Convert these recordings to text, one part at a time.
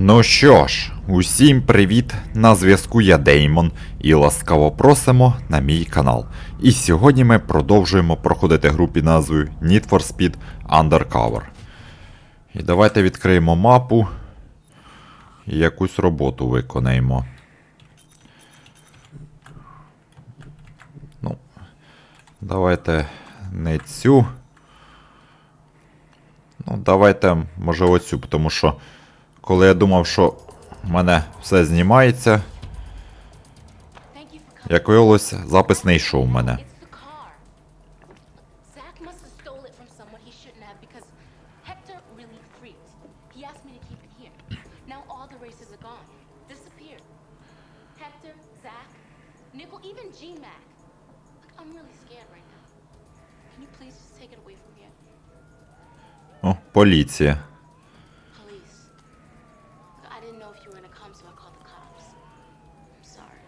Ну що ж, усім привіт! На зв'язку я Деймон і ласкаво просимо на мій канал. І сьогодні ми продовжуємо проходити гру під назвою Need for Speed Undercover. І давайте відкриємо мапу і якусь роботу виконаємо. Ну, давайте не цю. Ну, давайте, може, оцю, тому що коли я думав, що в мене все знімається, як виявилось, запис не йшов в мене. О, поліція. Didn't know if you were gonna come, so I called the cops. I'm sorry.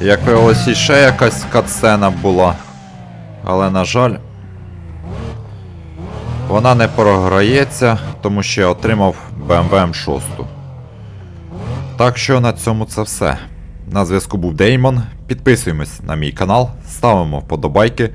Як виявилось, іще якась катсцена була. Але, на жаль, вона не програється, тому що я отримав BMW M6. Так що на цьому це все. На зв'язку був Деймон. Підписуємось на мій канал, ставимо вподобайки,